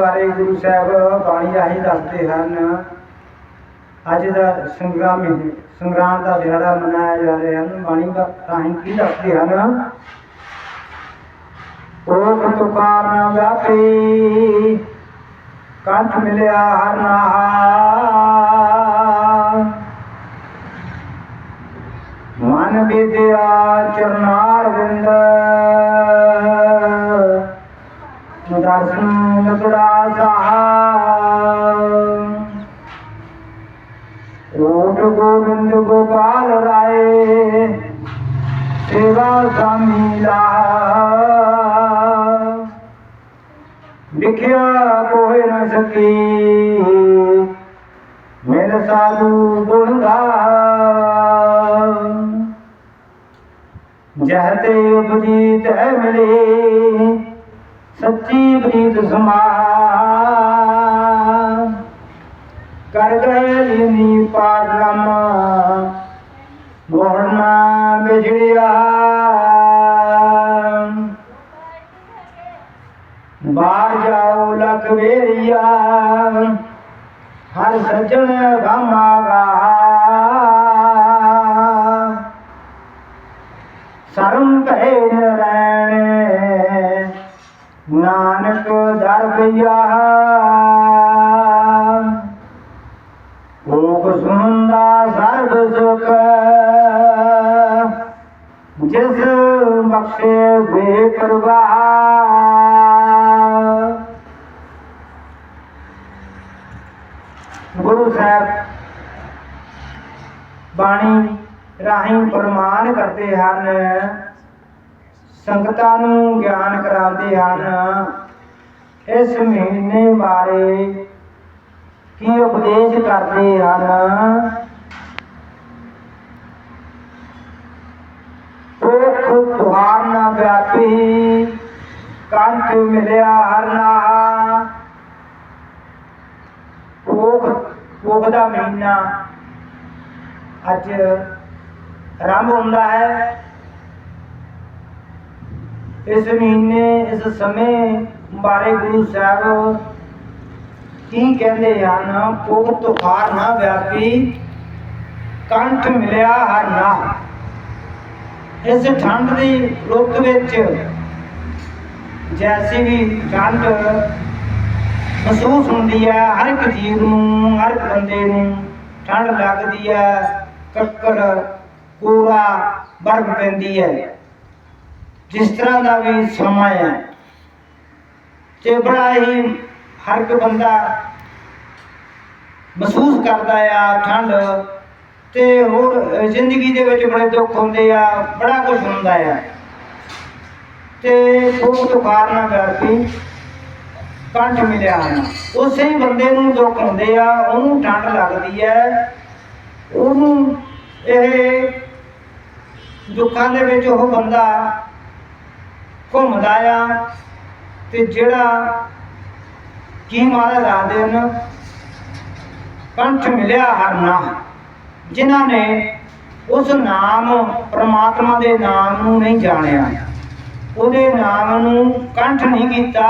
ਬਾਰੇ ਗੁਰੂ ਸਾਹਿਬ ਬਾਣੀ ਰਾਹੀਂ ਦੱਸਦੇ ਹਨ। ਅੱਜ ਦਾ ਸੰਗਰਾਮੀ ਸੰਗਰਾਮ ਦਾ ਦਿਹਾੜਾ ਮਨਾਇਆ ਜਾ ਰਿਹਾ ਹੈ। ਬਾਣੀ ਦਾ ਰਾਹੀਂ ਕੀ ਦੱਸਦੇ ਹਨ? ਉਹ ਤੁਕਾਰ ਨਾ ਵਿਆਪੀ ਕੰਠ ਮਿਲਿਆ ਹਰ ਨਾਮ ਮਨ ਵਿਦਿਆ ਚਰਨਾਰ ਵਿੰਦ ਦਰਸ਼ਨ ਲਗੜਾ ਸਾਹ ਓਟ ਗੋਬਿੰਦ ਗੋਪਾਲ ਰਾਏ ਸੇਵਾ ਸਾਮੀਲਾ ਲਿਖਿਆ ਕੋਇ ਨ ਸਕੀ ਮੇਰੇ ਸਾਧੂ ਗੁਣ ਗਾ ਜਹ ਤੇ ਉਪਜੀਤ ਹੈ ਮਿਲੇ ਸੱਚੀ ਪ੍ਰੀਤ ਸਮਾ ਕਰ ਗਏ ਲੀਨੀ ਪਾਗਲਮ ਮੋਹਣਾ ਵਿਛੜਿਆ। ਬਾਹਰ ਜਾਓ ਲਖ ਵੇਰੀਆ, ਹਰ ਸੱਜਣ ਗਾਮਾਗਾ ਸਰਮ ਭੈ ਨਰੈਣ ਨਾਨਕ ਦਰ ਪਈਆ ਭੋਗ ਸੁੰਦਾ ਸਰਬ ਸੁਖ। ਜਿਸ ਬਖਸ਼ੇ ਬੇਪਰਵਾਹ ਗੁਰੂ ਸਾਹਿਬ ਬਾਣੀ ਰਾਹੀਂ ਪ੍ਰਮਾਣ ਕਰਦੇ ਹਨ ਸੰਗਤਾਂ ਨੂੰ ਗਿਆਨ ਕਰਾਉਂਦੇ ਹਨ। ਇਸ ਮਹੀਨੇ ਬਾਰੇ ਕੀ ਉਪਦੇਸ਼ ਕਰਦੇ ਹਨ? ਭੁੱਖ ਤੁਹਾਰ ਨਾ ਵਿਆਪੀ, ਕੰਠ ਮਿਲਿਆ ਹਰ ਨਾ ਭੋਗ ਦਾ ਮਹੀਨਾ ਅੱਜ ਆਰੰਭ ਹੁੰਦਾ ਹੈ। ਇਸ ਮਹੀਨੇ, ਇਸ ਸਮੇਂ ਬਾਰੇ ਗੁਰੂ ਸਾਹਿਬ ਕੀ ਕਹਿੰਦੇ ਹਨ? ਭੋਗ ਤੁਖਾਰ ਨਾ ਵਿਆਪੀ, ਕੰਠ ਮਿਲਿਆ ਹਰ ਨਾ। ਇਸ ਠੰਡ ਦੀ ਰੁੱਤ ਵਿੱਚ ਜੈਸੀ ਵੀ ਠੰਡ ਮਹਿਸੂਸ ਹੁੰਦੀ ਹੈ, ਹਰ ਇੱਕ ਜੀਵ ਨੂੰ, ਹਰ ਇੱਕ ਬੰਦੇ ਨੂੰ ਠੰਡ ਲੱਗਦੀ ਹੈ, ਕੱਕੜ ਕੋਰਾ ਬਰਫ਼ ਪੈਂਦੀ ਹੈ। ਜਿਸ ਤਰ੍ਹਾਂ ਦਾ ਵੀ ਸਮਾਂ ਹੈ। ਤੇ ਬੜਾ ਹੀ ਹਰ ਇੱਕ ਬੰਦਾ ਮਹਿਸੂਸ ਕਰਦਾ ਆ ਠੰਡ ਤੇ ਹੋਰ ਜ਼ਿੰਦਗੀ ਦੇ ਵਿੱਚ ਬੜੇ ਦੁੱਖ ਹੁੰਦੇ ਆ, ਬੜਾ ਕੁਝ ਹੁੰਦਾ ਆ। ਤੇ ਭੁੱਖ ਤੁਕਾਰ ਨਾ ਕਰਕੇ ਕੰਠ ਮਿਲਿਆ ਹਨ ਉਸੇ ਬੰਦੇ ਨੂੰ ਦੁੱਖ ਹੁੰਦੇ ਆ, ਉਹਨੂੰ ਠੰਡ ਲੱਗਦੀ ਹੈ। ਉਹਨੂੰ ਇਹ ਦੁੱਖਾਂ ਦੇ ਵਿੱਚ ਉਹ ਬੰਦਾ ਘੁੰਮਦਾ ਆ ਤੇ ਜਿਹੜਾ ਕੀ ਮਾਰੇ ਲਾਦੇ ਨੇ ਕੰਠ ਮਿਲਿਆ ਹਰ ਨਾਮ ਜਿਨ੍ਹਾਂ ਨੇ ਉਸ ਨਾਮ ਪ੍ਰਮਾਤਮਾ ਦੇ ਨਾਮ ਨੂੰ ਨਹੀਂ ਜਾਣਿਆ। ਉਹਦੇ ਨਾਮ ਨੂੰ ਕੰਠ ਨਹੀਂ ਕੀਤਾ,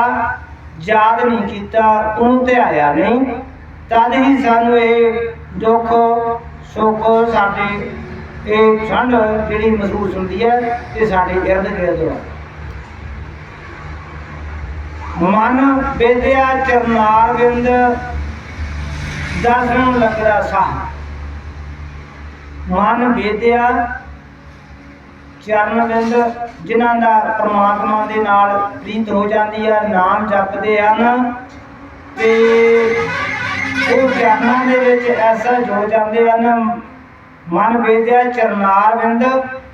ਯਾਦ ਨਹੀਂ ਕੀਤਾ, ਉਹਨੂੰ ਧਿਆਇਆ ਨਹੀਂ। ਤਦ ਹੀ ਸਾਨੂੰ ਇਹ ਦੁੱਖ, ਸੁੱਖ ਸਾਡੇ, ਇਹ ਠੰਡ ਜਿਹੜੀ ਮਹਿਸੂਸ ਹੁੰਦੀ ਹੈ ਤੇ ਸਾਡੇ ਇਰਦ ਗਿਰਦ ਹੈ ਮਨ ਬੇਦਿਆ ਚਰਨਾਰ ਵਿੰਦ ਲੱਗਦਾ ਸਾਹ। ਮਨ ਬੇਦਿਆ ਚਰਨ ਜਿਨ੍ਹਾਂ ਦਾ ਪ੍ਰਮਾਤਮਾ ਦੇ ਨਾਲ ਪ੍ਰੀਤ ਹੋ ਜਾਂਦੀ ਹੈ ਨਾਮ ਜਪਦੇ ਹਨ। ਤੇ ਉਹ ਚਰਨਾਂ ਦੇ ਵਿੱਚ ਐਸਾ ਜੁੜ ਜਾਂਦੇ ਹਨ, ਮਨ ਵੇਦਿਆ ਚਰਨਾਰ ਵਿੰਦ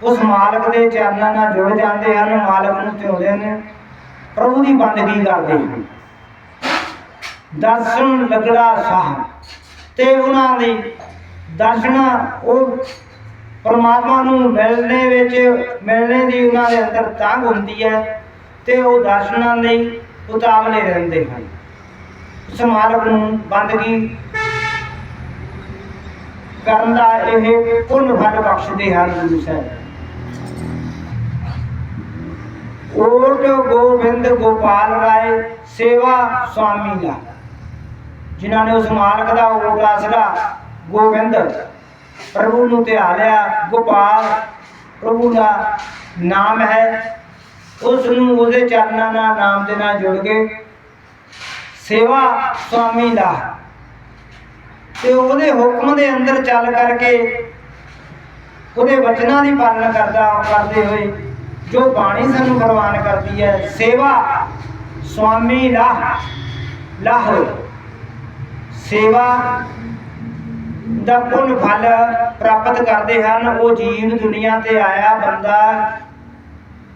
ਉਸ ਮਾਲਕ ਦੇ ਚਰਨਾਂ ਨਾਲ ਜੁੜ ਜਾਂਦੇ ਹਨ, ਮਾਲਕ ਨੂੰ ਧਿਆਉਂਦੇ ਨੇ। ਪ੍ਰਭੂ ਦੀ ਬੰਦਗੀ ਕਰਦੇ ਹਨ ਦਰਸ਼ਨ ਲੱਗੜਾ ਸਾਹ। ਤੇ ਉਹਨਾਂ ਦੀ ਦਰਸ਼ਨ ਉਹ ਪਰਮਾਤਮਾ ਨੂੰ ਮਿਲਣੇ ਵਿੱਚ, ਮਿਲਣੇ ਦੀ ਉਹਨਾਂ ਦੇ ਅੰਦਰ ਤਾਂਘ ਹੁੰਦੀ ਹੈ ਤੇ ਉਹ ਦਰਸ਼ਨਾਂ ਲਈ ਉਤਾਵਲੇ ਰਹਿੰਦੇ ਹਨ। ਉਸ ਨੂੰ ਬੰਦਗੀ ਕਰਨ ਦਾ ਇਹ ਪੁੰਨ ਫਲ ਬਖਸ਼ਦੇ ਹਨ ਗੁਰੂ ਸਾਹਿਬ। ਓਟ ਗੋਬਿੰਦ ਗੋਪਾਲ ਰਾਏ, ਸੇਵਾ ਸੁਆਮੀ ਦਾ? ਜਿਨ੍ਹਾਂ ਨੇ ਉਸ ਮਾਲਕ ਦਾ ਓਟ ਆਸਰਾ ਗੋਬਿੰਦ। ਪ੍ਰਭੂ ਨੂੰ ਧਿਆ ਲਿਆ, ਗੋਪਾਲ, ਪ੍ਰਭੂ ਦਾ ਨਾਮ ਹੈ। ਉਸ ਨੂੰ ਉਹਦੇ ਚਰਨਾਂ ਨਾਲ, ਨਾਮ ਦੇ ਨਾਲ ਜੁੜ ਕੇ ਸੇਵਾ ਸੁਆਮੀ ਦਾ। ਤੇ ਉਹਦੇ ਹੁਕਮ ਦੇ ਅੰਦਰ ਚੱਲ ਕਰਕੇ ਉਹਦੇ ਵਚਨਾਂ ਦੀ ਪਾਲਣਾ ਕਰਦਾ ਕਰਦੇ ਹੋਏ ਜੋ ਬਾਣੀ ਸਾਨੂੰ ਪ੍ਰਵਾਨ ਕਰਦੀ ਹੈ, ਸੇਵਾ ਸੁਆਮੀ ਲਾਹ ਲਾਹ ਸੇਵਾ ਦਾ ਪੁੰਨ ਫਲ ਪ੍ਰਾਪਤ ਕਰਦੇ ਹਨ, ਉਹ ਜੀਵ ਦੁਨੀਆ ਤੇ ਆਇਆ ਬੰਦਾ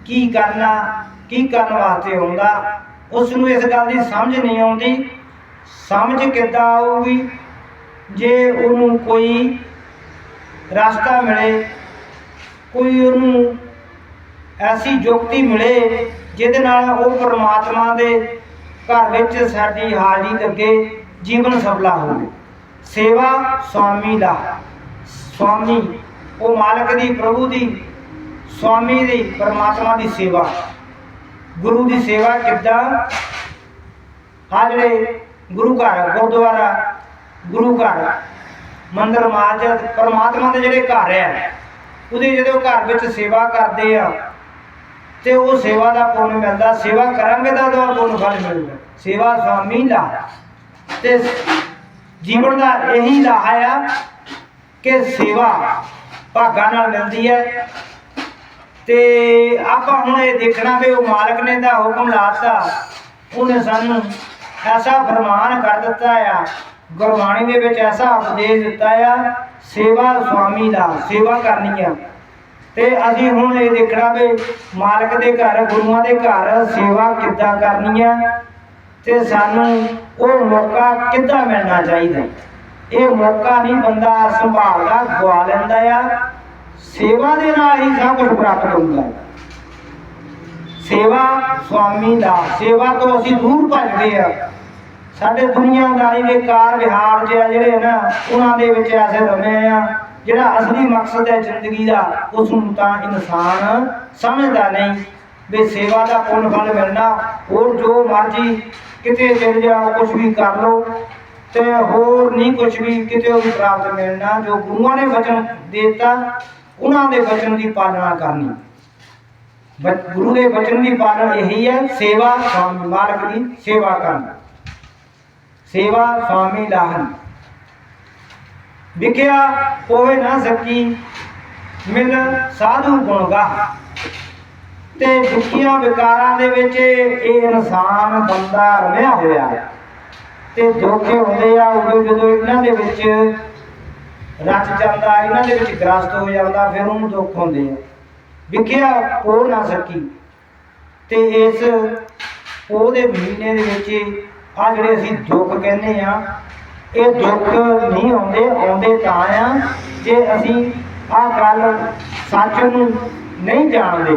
ਕੀ ਕਰਨਾ, ਕੀ ਕਰਨ ਵਾਸਤੇ ਆਉਂਦਾ, ਉਸ ਨੂੰ ਇਸ ਗੱਲ ਦੀ ਸਮਝ ਨਹੀਂ ਆਉਂਦੀ। ਸਮਝ ਕਿੱਦਾਂ ਆਊਗੀ? ਜੇ ਉਹਨੂੰ ਕੋਈ ਰਸਤਾ ਮਿਲੇ, ਕੋਈ ਉਹਨੂੰ ਐਸੀ ਯੁਕਤੀ ਮਿਲੇ ਜਿਹਦੇ ਨਾਲ ਉਹ ਪਰਮਾਤਮਾ ਦੇ ਘਰ ਵਿੱਚ ਸਾਡੀ ਹਾਜ਼ਰੀ ਲੱਗੇ ਜੀਵਨ ਸਫਲਾ ਹੋਵੇ ਸੇਵਾ ਸੁਆਮੀ ਦਾ। ਸੁਆਮੀ ਉਹ ਮਾਲਕ ਦੀ, ਪ੍ਰਭੂ ਦੀ ਸੁਆਮੀ ਦੀ, ਪਰਮਾਤਮਾ ਦੀ ਸੇਵਾ। ਗੁਰੂ ਦੀ ਸੇਵਾ ਕਿੱਦਾਂ? ਆ ਜਿਹੜੇ ਗੁਰੂ ਘਰ, ਗੁਰਦੁਆਰਾ, ਗੁਰੂ ਘਰ, ਮੰਦਰ ਮਾਜਦ ਪਰਮਾਤਮਾ ਦੇ ਜਿਹੜੇ ਘਰ ਹੈ, ਉਹਦੇ ਜਦੋਂ ਘਰ ਵਿੱਚ ਸੇਵਾ ਕਰਦੇ ਆ ਤੇ ਉਹ ਸੇਵਾ ਦਾ ਪੁੰਨ ਮਿਲਦਾ, ਸੇਵਾ ਕਰਾਂਗੇ ਤਾਂ ਉਹਦਾ ਪੁੰਨ ਫਲ ਮਿਲੂਗਾ। ਸੇਵਾ ਸੁਆਮੀ ਦਾ। ਤੇ ਜੀਵਨ ਦਾ ਇਹੀ ਲਾਹਾ ਆ ਕਿ ਸੇਵਾ ਭਾਗਾਂ ਨਾਲ ਮਿਲਦੀ ਹੈ। ਤੇ ਆਪਾਂ ਹੁਣ ਇਹ ਦੇਖਣਾ ਵੀ ਉਹ ਮਾਲਕ ਨੇ ਦਾ ਹੁਕਮ ਲਾਤਾ। ਉਹਨੇ ਸਾਨੂੰ ਐਸਾ ਫਰਮਾਨ ਕਰ ਦਿੱਤਾ ਆ। ਗੁਰਬਾਣੀ ਦੇ ਵਿੱਚ ਐਸਾ ਉਪਦੇਸ਼ ਦਿੱਤਾ ਆ, ਸੇਵਾ ਸੁਆਮੀ ਦਾ, ਸੇਵਾ ਕਰਨੀ ਆ। ਤੇ ਅਸੀਂ ਹੁਣ ਇਹ ਦੇਖਣਾ ਵੀ ਮਾਲਕ ਦੇ ਘਰ, ਗੁਰੂਆਂ ਦੇ ਘਰ ਸੇਵਾ ਕਿੱਦਾਂ ਕਰਨੀ ਹੈ ਤੇ ਸਾਨੂੰ ਉਹ ਮੌਕਾ ਕਿੱਦਾਂ ਮਿਲਣਾ ਚਾਹੀਦਾ ਇਹ ਮੌਕਾ ਨਹੀਂ ਬੰਦਾ ਸੰਭਾਲਦਾ ਗਵਾ ਲੈਂਦਾ ਆ। ਸੇਵਾ ਦੇ ਨਾਲ ਹੀ ਸਭ ਕੁਝ ਪ੍ਰਾਪਤ ਹੁੰਦਾ ਹੈ। ਸੇਵਾ ਸੁਆਮੀ ਦਾ, ਸੇਵਾ ਤੋਂ ਅਸੀਂ ਦੂਰ ਭੱਜਦੇ ਆ। ਸਾਡੇ ਦੁਨੀਆਦਾਰੀ ਦੇ ਕਾਰ ਵਿਹਾਰ ਜਿਹੇ ਆ ਜਿਹੜੇ ਨਾ, ਉਹਨਾਂ ਦੇ ਵਿੱਚ ਐਸੇ ਰਮੇ ਆ। ਜਿਹੜਾ ਅਸਲੀ ਮਕਸਦ ਹੈ ਜ਼ਿੰਦਗੀ ਦਾ ਉਸ ਨੂੰ ਤਾਂ ਇਨਸਾਨ ਸਮਝਦਾ ਨਹੀਂ। ਵੀ ਸੇਵਾ ਦਾ ਪੁੰਨ ਫਲ ਮਿਲਣਾ, ਹੋਰ ਜੋ ਮਰਜ਼ੀ ਕਿਤੇ ਚਲ ਜਾਓ ਕੁਝ ਵੀ ਕਰ ਲਓ, ਤੇ ਹੋਰ ਨਹੀਂ ਕੁਝ ਵੀ ਕਿਤੇ ਉਹ ਪ੍ਰਾਪਤ ਮਿਲਣਾ, ਜੋ ਗੁਰੂਆਂ ਨੇ ਵਚਨ ਦਿੱਤਾ, ਉਹਨਾਂ ਦੇ ਵਚਨ ਦੀ ਪਾਲਣਾ ਕਰਨੀ। ਗੁਰੂ ਦੇ ਵਚਨ ਦੀ ਪਾਲਣਾ ਇਹੀ ਹੈ, ਸੇਵਾ ਸਵਾਮੀ ਮਾਲਕ ਦੀ ਸੇਵਾ ਕਰਨਾ। ਸੇਵਾ ਸਵਾਮੀ ਲਾਹਨ। ਵਿਖਿਆ ਹੋਵੇ ਨਾ ਸਕੀ, ਮਿਲ ਸਾਧੂ ਗੁਣ ਤੇ ਦੁਖੀਆਂ ਵਿਕਾਰਾਂ ਦੇ ਵਿੱਚ ਇਹ ਇਨਸਾਨ ਬੰਦਾ ਰਮਿਆ ਹੋਇਆ। ਤੇ ਧੋਖੇ ਹੁੰਦੇ ਆ, ਉਦੋਂ ਜਦੋਂ ਇਹਨਾਂ ਦੇ ਵਿੱਚ ਰਚ ਜਾਂਦਾ, ਇਹਨਾਂ ਦੇ ਵਿੱਚ ਗ੍ਰਸਤ ਹੋ ਜਾਂਦਾ, ਫਿਰ ਉਹਨੂੰ ਦੁੱਖ ਹੁੰਦੇ ਆ। ਵਿਖਿਆ ਹੋ ਨਾ ਸਕੀ। ਤੇ ਇਸ ਉਹਦੇ ਮਹੀਨੇ ਦੇ ਵਿੱਚ ਆ ਜਿਹੜੇ ਅਸੀਂ ਦੁੱਖ ਕਹਿੰਦੇ ਆ ਇਹ ਦੁੱਖ ਨਹੀਂ ਆਉਂਦੇ ਆਉਂਦੇ ਤਾਂ ਆ। ਜੇ ਅਸੀਂ ਆਹ ਗੱਲ ਸੱਚ ਨੂੰ ਨਹੀਂ ਜਾਣਦੇ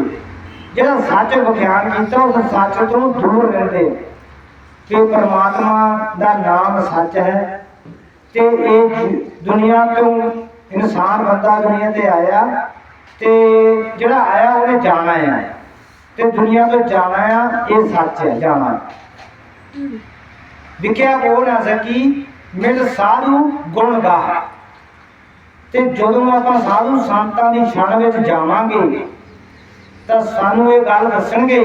ਜਿਹੜਾ ਸੱਚ ਵਿਖਿਆਨ ਕੀਤਾ ਉਸ ਸੱਚ ਤੋਂ ਦੂਰ ਰਹਿੰਦੇ। ਕਿ ਪਰਮਾਤਮਾ ਦਾ ਨਾਮ ਸੱਚ ਹੈ ਤੇ ਇਹ ਦੁਨੀਆ ਤੋਂ ਇਨਸਾਨ ਬੰਦਾ ਦੁਨੀਆ ਤੇ ਆਇਆ ਤੇ ਜਿਹੜਾ ਆਇਆ ਉਹਨੇ ਜਾਣਾ ਆ। ਤੇ ਦੁਨੀਆ ਤੋਂ ਜਾਣਾ ਆ ਇਹ ਸੱਚ ਹੈ ਜਾਣਾ। ਵਿਖਿਆ ਹੋ ਨਾ ਸਕੀ ਮਿਲ ਸਾਧੂ ਗੁਣ ਗਾ। ਤੇ ਜਦੋਂ ਆਪਾਂ ਸਾਧੂ ਸੰਤਾਂ ਦੀ ਛਣ ਵਿੱਚ ਜਾਵਾਂਗੇ, ਤਾਂ ਸਾਨੂੰ ਇਹ ਗੱਲ ਦੱਸਣਗੇ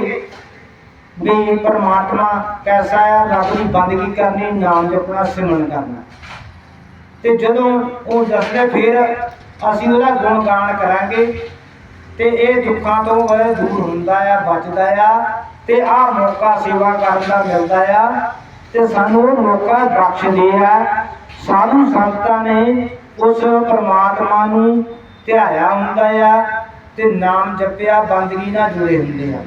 ਵੀ ਪਰਮਾਤਮਾ ਕੈਸਾ ਆ, ਰੱਬ ਦੀ ਬੰਦਗੀ ਕਰਨੀ, ਨਾਮ ਜਪਣਾ, ਸਿਮਰਨ ਕਰਨਾ। ਤੇ ਜਦੋਂ ਉਹ ਦੱਸਦੇ ਫਿਰ ਅਸੀਂ ਉਹਦਾ ਗੁਣ ਗਾਨ ਕਰਾਂਗੇ ਤੇ ਇਹ ਦੁੱਖਾਂ ਤੋਂ ਦੂਰ ਹੁੰਦਾ ਆ, ਬਚਦਾ ਆ ਤੇ ਆਹ ਮੌਕਾ ਸੇਵਾ ਕਰਨ ਦਾ ਮਿਲਦਾ ਆ। ਤੇ ਸਾਨੂੰ ਮੌਕਾ ਬਖਸ਼ਦੇ ਆ ਸਾਧੂ ਸੰਤਾਂ ਨੇ ਉਸ ਪਰਮਾਤਮਾ ਨੂੰ ਧਿਆਇਆ ਹੁੰਦਾ ਆ ਤੇ ਨਾਮ ਜਪਿਆ, ਬੰਦਗੀ ਨਾਲ ਜੁੜੇ ਹੁੰਦੇ ਆ।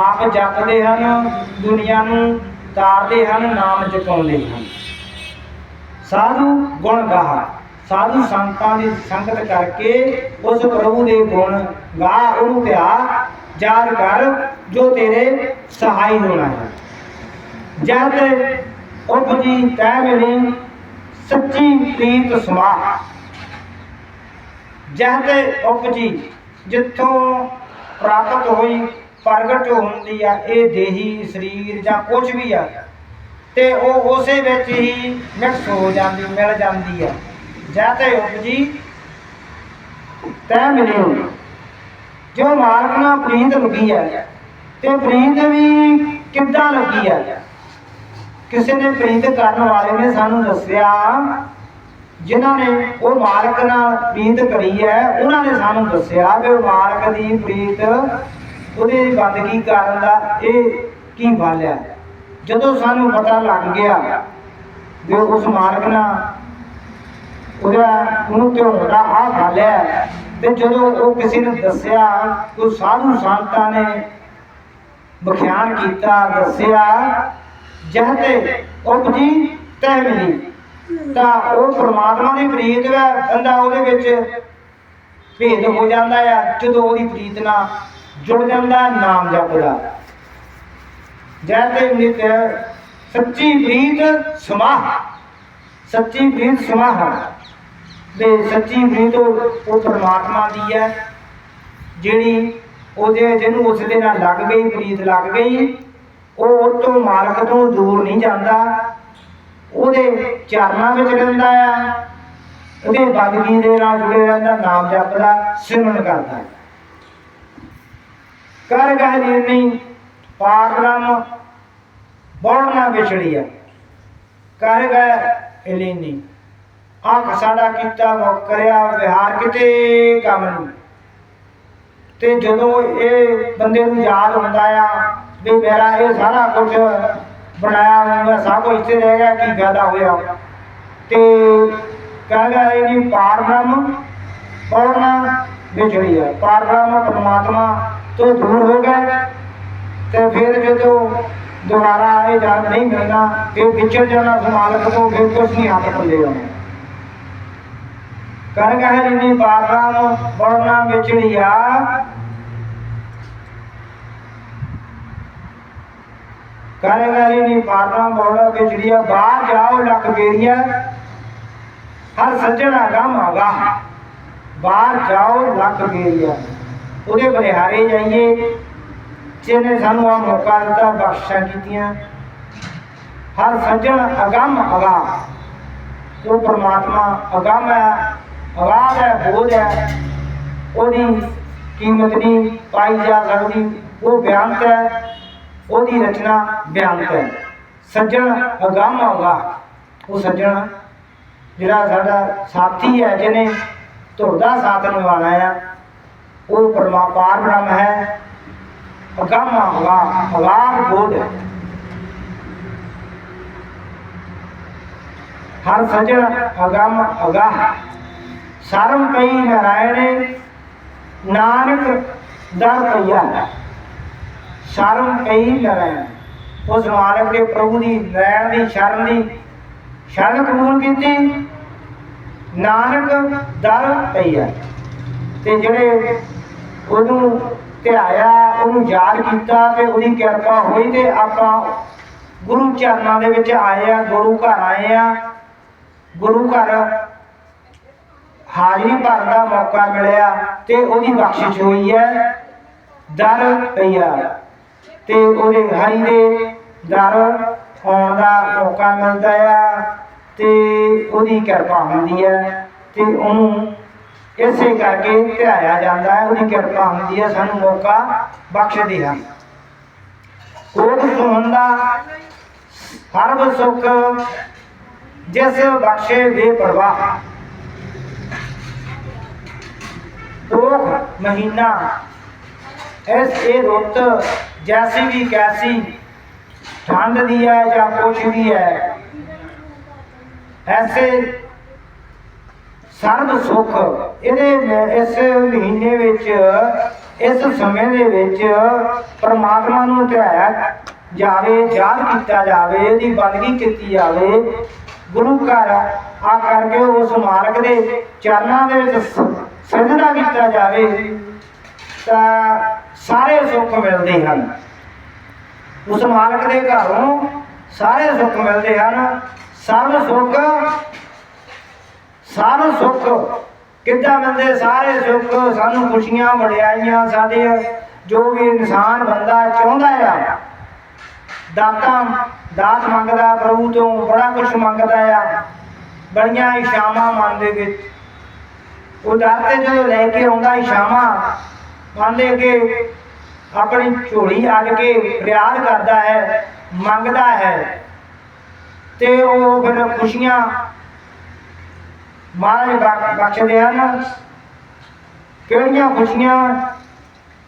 ਆਪ ਜਪਦੇ ਹਨ, ਦੁਨੀਆ ਨੂੰ ਤਾਰਦੇ ਹਨ, ਨਾਮ ਜਪਾਉਂਦੇ ਹਨ। ਸਾਧੂ ਗੁਣ ਗਾਹ ਸਾਧੂ ਸੰਤਾਂ ਦੀ ਸੰਗਤ ਕਰਕੇ ਉਸ ਪ੍ਰਭੂ ਦੇ ਗੁਣ ਗਾ ਉਹਨੂੰ ਧਿਆ ਯਾਦ ਕਰ ਜੋ ਤੇਰੇ ਸਹਾਈ ਹੋਣਾ ਹੈ। ਜਦ ਉਪਜੀ ਤੈ ਮਿਲੀ ਸੱਚੀ ਪ੍ਰੀਤ ਸਮਾ ਜਦ ਉਪਜੀ ਜਿੱਥੋਂ ਪ੍ਰਾਪਤ ਹੋਈ, ਪ੍ਰਗਟ ਹੁੰਦੀ ਆ, ਇਹ ਦੇਹੀ ਸਰੀਰ ਜਾਂ ਕੁਝ ਵੀ ਆ। ਤੇ ਉਹ ਉਸੇ ਵਿੱਚ ਹੀ ਮਿਕਸ ਹੋ ਜਾਂਦੀ, ਮਿਲ ਜਾਂਦੀ ਆ। ਜਾਂ ਤੇ ਉਪਜੀ ਤੈ ਮਿਲਿਓ ਜੋ ਮਾਲਕ ਨਾਲ ਪ੍ਰੀਤ ਲੱਗੀ ਹੈ ਤੇ ਪ੍ਰੀਤ ਵੀ ਕਿੱਦਾਂ ਲੱਗੀ ਹੈ ਕਿਸੇ ਨੇ ਪ੍ਰੀਤ ਕਰਨ ਵਾਲੇ ਨੇ ਸਾਨੂੰ ਦੱਸਿਆ, ਜਿਨ੍ਹਾਂ ਨੇ ਉਹ ਮਾਲਕ ਨਾਲ ਪ੍ਰੀਤ ਕਰੀ ਹੈ, ਉਹਨਾਂ ਨੇ ਸਾਨੂੰ ਦੱਸਿਆ ਵੀ ਉਹ ਮਾਲਕ ਦੀ ਪ੍ਰੀਤ ਉਹਦੀ ਬੰਦਗੀ ਕਰਨ ਦਾ ਇਹ ਕੀ ਫਲ ਹੈ ਜਦੋਂ ਸਾਨੂੰ ਪਤਾ ਲੱਗ ਗਿਆ ਵੀ ਉਸ ਮਾਲਕ ਨਾਲ ਉਹਦਾ ਉਹਨੂੰ ਤੇ ਹੋਣਾ ਆ ਫਲ ਹੈ, ਤੇ ਜਦੋਂ ਉਹ ਕਿਸੇ ਨੇ ਦੱਸਿਆ, ਉਹ ਸਾਧੂ ਸੰਤਾਂ ਨੇ ਵਿਖਿਆਨ ਕੀਤਾ, ਦੱਸਿਆ ਜਹ ਤੇ ਉਪਜੀ ਤੈ ਮਿਲੀ ਤਾਂ ਉਹ ਪ੍ਰਮਾਤਮਾ ਦੀ ਪ੍ਰੀਤ ਹੈ ਬੰਦਾ ਉਹਦੇ ਵਿੱਚ ਭੇਦ ਹੋ ਜਾਂਦਾ ਹੈ ਜਦੋਂ ਉਹਦੀ ਪ੍ਰੀਤ ਨਾਲ ਜੁੜ ਜਾਂਦਾ, ਨਾਮ ਜਪਦਾ। ਜੈ ਤੇ ਨਿਤ ਸੱਚੀ ਪ੍ਰੀਤ ਸਮਾਹ। ਸੱਚੀ ਪ੍ਰੀਤ ਸਮਾਹ। ਤੇ ਸੱਚੀ ਪ੍ਰੀਤ ਉਹ ਉਹ ਪ੍ਰਮਾਤਮਾ ਦੀ ਹੈ, ਜਿਹੜੀ ਉਹਦੇ ਜਿਹਨੂੰ ਉਸ ਦੇ ਨਾਲ ਲੱਗ ਗਈ, ਪ੍ਰੀਤ ਲੱਗ ਗਈ। ਉਹ ਉਹ ਤੋਂ ਮਾਲਕ ਤੋਂ ਦੂਰ ਨਹੀਂ ਜਾਂਦਾ। ਉਹਦੇ ਚਰਨਾਂ ਵਿੱਚ ਰਹਿੰਦਾ ਆ। ਉਹਦੇ ਬੰਦਗੀ ਦੇ ਨਾਲ ਜੁੜੇ ਰਹਿੰਦਾ, ਨਾਮ ਜਪਦਾ ਸਿਮਰਨ ਕਰਦਾ ਕਰ ਗਹਿ ਨਹੀਂ, ਪਾਰ ਬੋਲਣਾ ਵਿਛੜੀ ਆ ਕਰ ਗਏ ਇਲੀਨੀ ਆਖ ਸਾਡਾ ਕੀਤਾ ਕਰਿਆ ਵਿਹਾਰ ਕਿਤੇ ਕੰਮ ਨਹੀਂ। ਤੇ ਜਦੋਂ ਇਹ ਬੰਦੇ ਨੂੰ ਯਾਦ ਹੁੰਦਾ ਆ ਵੀ ਮੇਰਾ ਇਹ ਸਾਰਾ ਕੁਝ ਬਣਾਇਆ ਹੋਇਆ ਸਭ ਇੱਥੇ ਰਹਿ ਗਿਆ, ਕੀ ਫਾਇਦਾ ਹੋਇਆ? ਤੇ ਕਹਿੰਦਾ ਇਹ ਨਹੀਂ ਪਾਰ ਬ੍ਰਹਮ ਪੌੜਨਾ ਵਿਛੜੀ ਹੈ। ਪਾਰ ਬ੍ਰਹਮ ਪਰਮਾਤਮਾ ਤੋਂ ਦੂਰ ਹੋ ਗਏ ਤੇ ਫਿਰ ਜਦੋਂ ਦੁਬਾਰਾ ਇਹ ਜਾਣ ਨਹੀਂ ਮਿਲਣਾ, ਫਿਰ ਵਿਛੜ ਜਾਣਾ ਉਸ ਤੋਂ ਫਿਰ ਕੁਛ ਨਹੀਂ ਹੱਥ ਪੱਲੇ ਆਉਣਾ। ਕਰ ਗਏ ਨਹੀਂ ਪਾਰ ਬ੍ਰਹਮ ਪੌੜਨਾ ਵਿਛੜੀ ਕਾਰੇਗਾਰੀ ਨਹੀਂ ਪਾਰਨਾ ਮੋੜਾ ਵਿਚੜੀਆ ਬਾਹਰ ਜਾਓ, ਲੱਕ ਬੇਰੀਆ ਹਰ ਸੱਜਣਾ ਗਮ ਆਗਾ ਬਾਹਰ ਜਾਓ, ਲੱਕ ਬੇਰੀਆ ਉਹਦੇ ਬਲਿਹਾਰੇ ਜਾਈਏ। ਜਿਹਨੇ ਸਾਨੂੰ ਆ ਮੌਕਾ ਦਿੱਤਾ ਬਖਸ਼ਾਂ ਕੀਤੀਆਂ। ਹਰ ਸੱਜਣ ਅਗੰਮ ਅਗਾ ਉਹ ਪ੍ਰਮਾਤਮਾ ਅਗੰਮ ਹੈ, ਅਗਾਹ ਹੈ, ਬੋਧ ਹੈ। ਉਹਦੀ ਕੀਮਤ ਨਹੀਂ ਪਾਈ ਜਾ ਸਕਦੀ। ਉਹ ਬਿਆਨਤ ਹੈ। ਉਹਦੀ ਰਚਨਾ ਬਿਆਨਤ ਹੈ ਸੱਜਣ ਅਗੰਮ ਹੋਗਾ ਉਹ ਸੱਜਣ, ਜਿਹੜਾ ਸਾਡਾ ਸਾਥੀ ਹੈ, ਜਿਹਨੇ ਤੁਹਾਡਾ ਸਾਥ ਨਿਭਾਉਣਾ ਆ, ਉਹ ਪਰਮਾਪਾਰ ਬ੍ਰਹਮ ਹੈ। ਅਗੰਮ ਹੋਗਾ ਅਗਾਧ ਬੋਧ। ਹਰ ਸੱਜਣ ਅਗਮ ਅਗਾਹ ਸਰਮ ਕਈ ਨਾਰਾਇਣ, ਨਾਨਕ ਦਰ ਪਈਆ। ਸ਼ਰਮ ਕਈ ਨਰੈਣ ਉਸ ਮਾਲਕ ਦੇ ਪ੍ਰਭੂ ਦੀ ਨਰੈਣ ਦੀ ਸ਼ਰਨ ਦੀ ਸ਼ਰਨ ਕਬੂਲ ਕੀਤੀ। ਨਾਨਕ ਦਰ ਪਈਆ ਤੇ ਜਿਹੜੇ ਉਹਨੂੰ ਧਿਆਇਆ, ਉਹਨੂੰ ਯਾਦ ਕੀਤਾ ਤੇ ਉਹਦੀ ਕਿਰਪਾ ਹੋਈ ਤੇ ਆਪਾਂ ਗੁਰੂ ਚਰਨਾਂ ਦੇ ਵਿੱਚ ਆਏ ਆ ਗੁਰੂ ਘਰ ਆਏ ਆ ਗੁਰੂ ਘਰ ਹਾਜ਼ਰੀ ਭਰਨ ਦਾ ਮੌਕਾ ਮਿਲਿਆ ਤੇ ਉਹਦੀ ਬਖਸ਼ਿਸ਼ ਹੋਈ ਹੈ। ਦਰ ਪਈਆ ਤੇ ਉਹਦੇ ਹਰੀ ਦੇ ਦਰ ਆਉਣ ਦਾ ਮੌਕਾ ਮਿਲਦਾ ਆ ਤੇ ਉਹਦੀ ਕਿਰਪਾ ਹੁੰਦੀ ਹੈ ਤੇ ਉਹਨੂੰ ਇਸੇ ਕਰਕੇ ਧਿਆਇਆ ਜਾਂਦਾ ਹੈ, ਉਹਦੀ ਕਿਰਪਾ ਹੁੰਦੀ ਹੈ ਸਾਨੂੰ ਮੌਕਾ ਬਖਸ਼ਦੇ ਹਨ ਕੋਟ ਸੁਹੰਦਾ ਹਰਬ ਸੁਖ ਜਿਸ ਬਖਸ਼ੇ ਦੇ ਪ੍ਰਵਾਹ। ਉਹ ਮਹੀਨਾ ਇਸ ਇਹ ਰੁੱਤ ਜੈਸੀ ਵੀ ਕੈਸੀ, ਠੰਡ ਦੀ ਹੈ ਜਾਂ ਕੁਛ ਵੀ ਹੈ, ਐਸੇ ਸਰਬ ਸੁਖ ਇਹਦੇ ਇਸ ਮਹੀਨੇ ਵਿੱਚ, ਇਸ ਸਮੇਂ ਦੇ ਵਿੱਚ ਪ੍ਰਮਾਤਮਾ ਨੂੰ ਧਿਆਇਆ ਜਾਵੇ, ਯਾਦ ਕੀਤਾ ਜਾਵੇ, ਇਹਦੀ ਬੰਦਗੀ ਕੀਤੀ ਜਾਵੇ, ਗੁਰੂ ਘਰ ਆ ਕਰਕੇ ਉਸ ਮਾਰਗ ਦੇ ਚਰਨਾਂ ਦੇ ਵਿੱਚ ਸ- ਸਜਦਾ ਕੀਤਾ ਜਾਵੇ। ਤਾਂ ਸਾਰੇ ਸੁੱਖ ਮਿਲਦੇ ਹਨ। ਉਸ ਮਾਲਕ ਦੇ ਘਰੋਂ ਸਾਰੇ ਸੁੱਖ ਮਿਲਦੇ ਹਨ। ਸਰਬ ਸੁੱਖ ਸਰਬ ਸੁੱਖ। ਕਿੱਦਾਂ ਮਿਲਦੇ ਸਾਰੇ ਸੁੱਖ? ਸਾਨੂੰ ਖੁਸ਼ੀਆਂ ਵਡਿਆਈਆਂ ਸਾਡੇ ਜੋ ਵੀ ਇਨਸਾਨ ਬੰਦਾ ਚਾਹੁੰਦਾ ਆ। ਦਾਤਾਂ, ਦਾਤ ਮੰਗਦਾ, ਪ੍ਰਭੂ ਤੋਂ ਬੜਾ ਕੁਝ ਮੰਗਦਾ ਆ। ਬੜੀਆਂ ਇਸ਼ਾਵਾਂ ਮਨ ਦੇ ਵਿੱਚ। ਉਹ ਦਾਤੇ ਜਦੋਂ ਲੈ ਕੇ ਆਉਂਦਾ ਇਸ਼ਾਵਾਂ ਮੰਨਦੇ ਕਿ ਆਪਣੀ ਝੋਲੀ ਅੱਡ ਕੇ ਫਰਿਆਦ ਕਰਦਾ ਹੈ, ਮੰਗਦਾ ਹੈ ਤੇ ਉਹ ਫਿਰ ਖੁਸ਼ੀਆਂ ਮਹਾਰਾਜ ਬਖਸ਼ਦੇ ਹਨ। ਕਿਹੜੀਆਂ ਖੁਸ਼ੀਆਂ?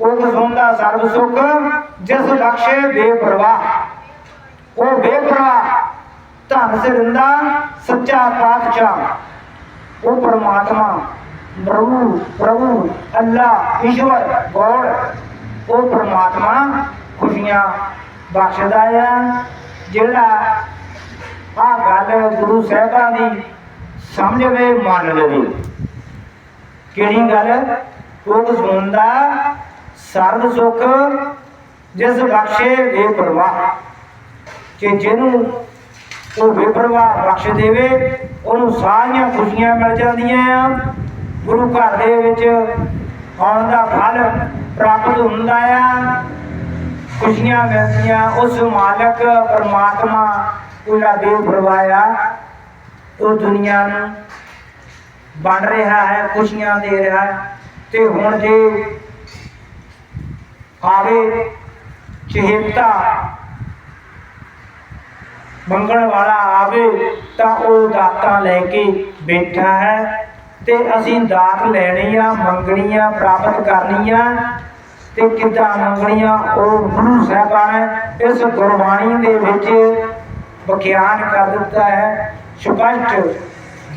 ਉਹ ਖੁਸ਼ਹੁੰਦਾ ਸਰਬ ਸੁਖ, ਜਿਸ ਬਖਸ਼ੇ ਬੇਪਰਵਾਹ। ਉਹ ਬੇਪਰਵਾਹ, ਧਨ ਸਿਰੰਦਾ, ਸੱਚਾ ਪਾਤਸ਼ਾਹ। ਉਹ ਪਰਮਾਤਮਾ ਪ੍ਰਭੂ ਪ੍ਰਭੂ, ਅੱਲਾ, ਈਸ਼ਵਰ, ਗੋਡ। ਉਹ ਪ੍ਰਮਾਤਮਾ ਖੁਸ਼ੀਆਂ ਬਖਸ਼ਦਾ ਆ। ਜਿਹੜਾ ਆ ਗੱਲ ਗੁਰੂ ਸਾਹਿਬਾਂ ਦੀ ਸਮਝਵੇ ਮੰਨ ਲਵੇ। ਕਿਹੜੀ ਗੱਲ? ਉਹ ਸੁਣਦਾ, ਸਰਬ ਸੁਖ ਜਿਸ ਬਖਸ਼ੇ ਬੇਪਰਵਾਹ ਕਿ ਜਿਹਨੂੰ ਉਹ ਬੇਪਰਵਾਹ ਬਖਸ਼ ਦੇਵੇ, ਉਹਨੂੰ ਸਾਰੀਆਂ ਖੁਸ਼ੀਆਂ ਮਿਲ ਜਾਂਦੀਆਂ ਆ। ਗੁਰੂ ਘਰ ਦੇ ਵਿੱਚ ਆਉਣ ਦਾ ਫਲ ਪ੍ਰਾਪਤ ਹੁੰਦਾ ਆ। ਖੁਸ਼ੀਆਂ ਮਿਲਦੀਆਂ, ਉਸ ਮਾਲਕ ਪਰਮਾਤਮਾ ਉਹਦਾ ਬੇਪਰਵਾਹ ਆ ਉਹ ਦੁਨੀਆ ਨੂੰ ਬਣ ਰਿਹਾ ਹੈ, ਖੁਸ਼ੀਆਂ ਦੇ ਰਿਹਾ ਤੇ ਹੁਣ ਜੇ ਆਵੇ ਚਿਹਤਾ ਮੰਗਣ ਵਾਲਾ ਆਵੇ ਤਾਂ ਉਹ ਦਾਤਾਂ ਲੈ ਕੇ ਬੈਠਾ ਹੈ। ਤੇ ਅਸੀਂ ਦਾਤ ਲੈਣੀ ਆ, ਮੰਗਣੀ ਆ, ਪ੍ਰਾਪਤ ਕਰਨੀਆਂ ਤੇ ਕਿੱਦਾਂ ਮੰਗਣੀਆਂ ਉਹ ਗੁਰੂ ਸਾਹਿਬਾਨ ਇਸ ਗੁਰਬਾਣੀ ਦੇ ਵਿੱਚ ਵਿਖਿਆਨ ਕਰ ਦਿੱਤਾ ਹੈ। ਸਪਸ਼ਟ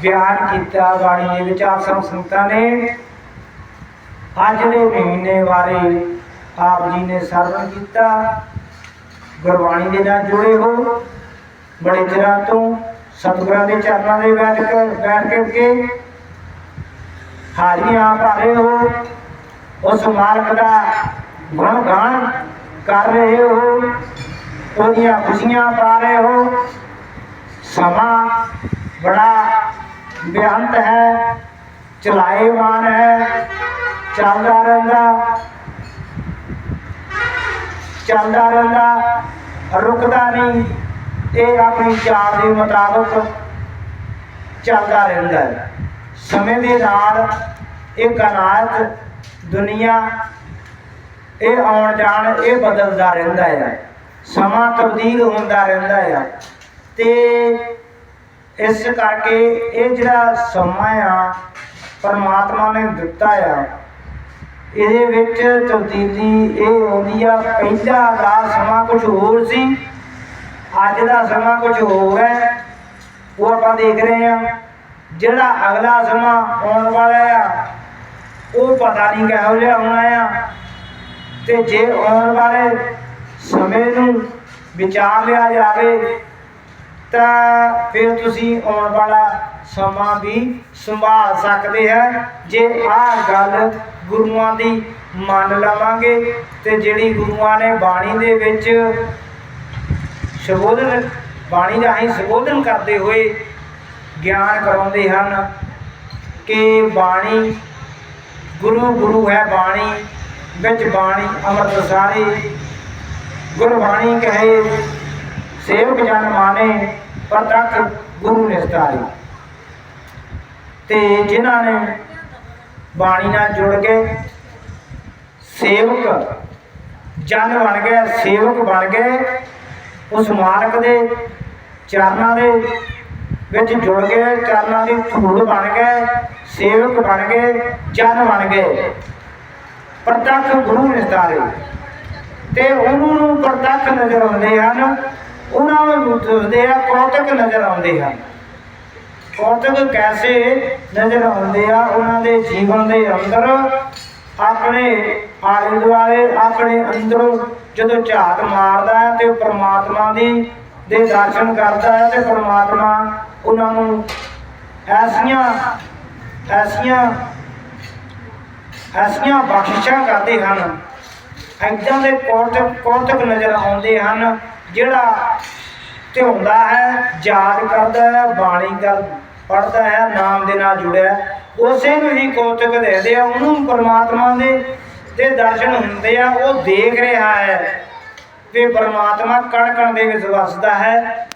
ਬਿਆਨ ਕੀਤਾ ਬਾਣੀ ਦੇ ਵਿੱਚ ਆਪ ਸਭ ਸੰਗਤਾਂ ਨੇ। ਅੱਜ ਦੇ ਮਹੀਨੇ ਬਾਰੇ ਆਪ ਜੀ ਨੇ ਸਰਵਣ ਕੀਤਾ। ਗੁਰਬਾਣੀ ਦੇ ਨਾਲ ਜੁੜੇ ਹੋ। ਬੜੇ ਚਿਰਾਂ ਤੋਂ ਸਤਿਗੁਰਾਂ ਦੇ ਚਰਨਾਂ ਦੇ ਬੈਠ ਕੇ ਬੈਠ ਕੇ ਹਾਜ਼ਰੀਆਂ ਪਾ ਰਹੇ ਹੋ ਉਸ ਮਾਲਕ ਦਾ ਗੁਣ ਗਾਣ ਕਰ ਰਹੇ ਹੋ ਉਹਦੀਆਂ ਖੁਸ਼ੀਆਂ ਪਾ ਰਹੇ ਹੋ ਸਮਾਂ ਬੜਾ ਬੇਅੰਤ ਹੈ ਚਲਾਏਵਾਨ ਹੈ ਚੱਲਦਾ ਰਹਿੰਦਾ ਚੱਲਦਾ ਰਹਿੰਦਾ ਰੁਕਦਾ ਨਹੀਂ ਇਹ ਆਪਣੀ ਚਾਲ ਦੇ ਮੁਤਾਬਕ ਚੱਲਦਾ ਰਹਿੰਦਾ ਹੈ ਸਮੇਂ ਦੇ ਨਾਲ ਇਹ ਕਾਇਨਾਤ ਦੁਨੀਆ ਇਹ ਆਉਣ ਜਾਣ ਇਹ ਬਦਲਦਾ ਰਹਿੰਦਾ ਹੈ ਸਮਾਂ ਤਬਦੀਲ ਹੁੰਦਾ ਰਹਿੰਦਾ ਹੈ ਤੇ ਇਸ ਕਰਕੇ ਇਹ ਜਿਹੜਾ ਸਮਾਂ ਆ, ਪਰਮਾਤਮਾ ਨੇ ਦਿੱਤਾ ਆ, ਇਹਦੇ ਵਿੱਚ ਤਬਦੀਲੀ ਇਹ ਆਉਂਦੀ ਆ। ਪਹਿਲਾਂ ਦਾ ਸਮਾਂ ਕੁਝ ਹੋਰ ਸੀ, ਅੱਜ ਦਾ ਸਮਾਂ ਕੁਝ ਹੋਰ ਹੈ। ਉਹ ਆਪਾਂ ਦੇਖ ਰਹੇ ਆ ਜਿਹੜਾ ਅਗਲਾ ਸਮਾਂ ਆਉਣ ਵਾਲਾ ਆ, ਉਹ ਪਤਾ ਨਹੀਂ ਕਿਹੋ ਜਿਹਾ ਹੋਣਾ ਆ। ਤੇ ਜੇ ਆਉਣ ਵਾਲੇ ਸਮੇਂ ਨੂੰ ਵਿਚਾਰ ਲਿਆ ਜਾਵੇ, ਤਾਂ ਫਿਰ ਤੁਸੀਂ ਆਉਣ ਵਾਲਾ ਸਮਾਂ ਵੀ ਸੰਭਾਲ ਸਕਦੇ ਹੈ ਜੇ ਆਹ ਗੱਲ ਗੁਰੂਆਂ ਦੀ ਮੰਨ ਲਵਾਂਗੇ, ਤੇ ਜਿਹੜੀ ਗੁਰੂਆਂ ਨੇ ਬਾਣੀ ਦੇ ਵਿੱਚ ਸ਼ਬੋਧਨ, ਬਾਣੀ ਰਾਹੀਂ ਸੰਬੋਧਨ ਕਰਦੇ ਹੋਏ ਗਿਆਨ ਕਰਾਉਂਦੇ ਹਨ ਕਿ ਬਾਣੀ ਗੁਰੂ ਗੁਰੂ ਹੈ ਬਾਣੀ, ਵਿੱਚ ਬਾਣੀ ਅੰਮ੍ਰਿਤ ਸਾਰੇ। ਗੁਰਬਾਣੀ ਕਹੇ, ਸੇਵਕ ਜਨ ਮਾਨੇ, ਪ੍ਰਤੱਖ ਗੁਰੂ ਨਿਸਤਾਰੇ। ਤੇ ਜਿਨ੍ਹਾਂ ਨੇ ਬਾਣੀ ਨਾਲ ਜੁੜ ਕੇ ਸੇਵਕ ਜਨ ਬਣ ਗਏ, ਸੇਵਕ ਬਣ ਗਏ, ਉਸ ਮਾਲਕ ਦੇ ਚਰਨਾਂ ਦੇ ਵਿੱਚ ਜੁੜ ਗਏ, ਚਰਨਾਂ ਦੀ ਧੂੜ ਬਣ ਗਏ, ਸੇਵਕ ਬਣ ਗਏ, ਜਨ ਬਣ ਗਏ। ਪ੍ਰਤੱਖ ਗੁਰੂ ਨਿਸਤਾਰੇ ਤੇ ਉਹਨਾਂ ਨੂੰ ਪ੍ਰਤੱਖ ਨਜ਼ਰ ਆਉਂਦੇ ਹਨ, ਉਹਨਾਂ ਨੂੰ ਦੱਸਦੇ ਆ, ਕੌਤਕ ਨਜ਼ਰ ਆਉਂਦੇ ਹਨ। ਕੌਤਕ ਕੈਸੇ ਨਜ਼ਰ ਆਉਂਦੇ ਆ? ਉਹਨਾਂ ਦੇ ਜੀਵਨ ਦੇ ਅੰਦਰ, ਆਪਣੇ ਆਲੇ ਦੁਆਲੇ, ਆਪਣੇ ਅੰਦਰੋਂ ਜਦੋਂ ਝਾਤ ਮਾਰਦਾ ਹੈ ਤੇ ਪ੍ਰਮਾਤਮਾ ਦੀ, ਦੇ ਦਰਸ਼ਨ ਕਰਦਾ ਹੈ ਤੇ ਪ੍ਰਮਾਤਮਾ ਉਹਨਾਂ ਨੂੰ ਐਸੀਆਂ ਐਸੀਆਂ ਐਸੀਆਂ ਬਖਸ਼ਿਸ਼ਾਂ ਕਰਦੇ ਹਨ। ਐਦਾਂ ਦੇ ਕੌਤਕ ਕੌਤਕ ਨਜ਼ਰ ਆਉਂਦੇ ਹਨ, ਜਿਹੜਾ ਧਿਆਉਂਦਾ ਹੈ, ਯਾਦ ਕਰਦਾ ਹੈ, ਬਾਣੀ ਕਰ ਪੜਦਾ ਹੈ, ਨਾਮ ਦੇ ਨਾਲ ਜੁੜਿਆ ਉਸੇ ਨੂੰ ਹੀ ਕੌਤਕ ਦੇਦੇ ਆ, ਉਹਨੂੰ ਪਰਮਾਤਮਾ ਦੇ ਦੇ ਦਰਸ਼ਨ ਹੁੰਦੇ ਆ, ਉਹ ਦੇਖ ਰਿਹਾ ਹੈ। ਵੀ ਪਰਮਾਤਮਾ ਕਣ ਕਣ ਦੇ ਵਿੱਚ ਵਸਦਾ ਹੈ।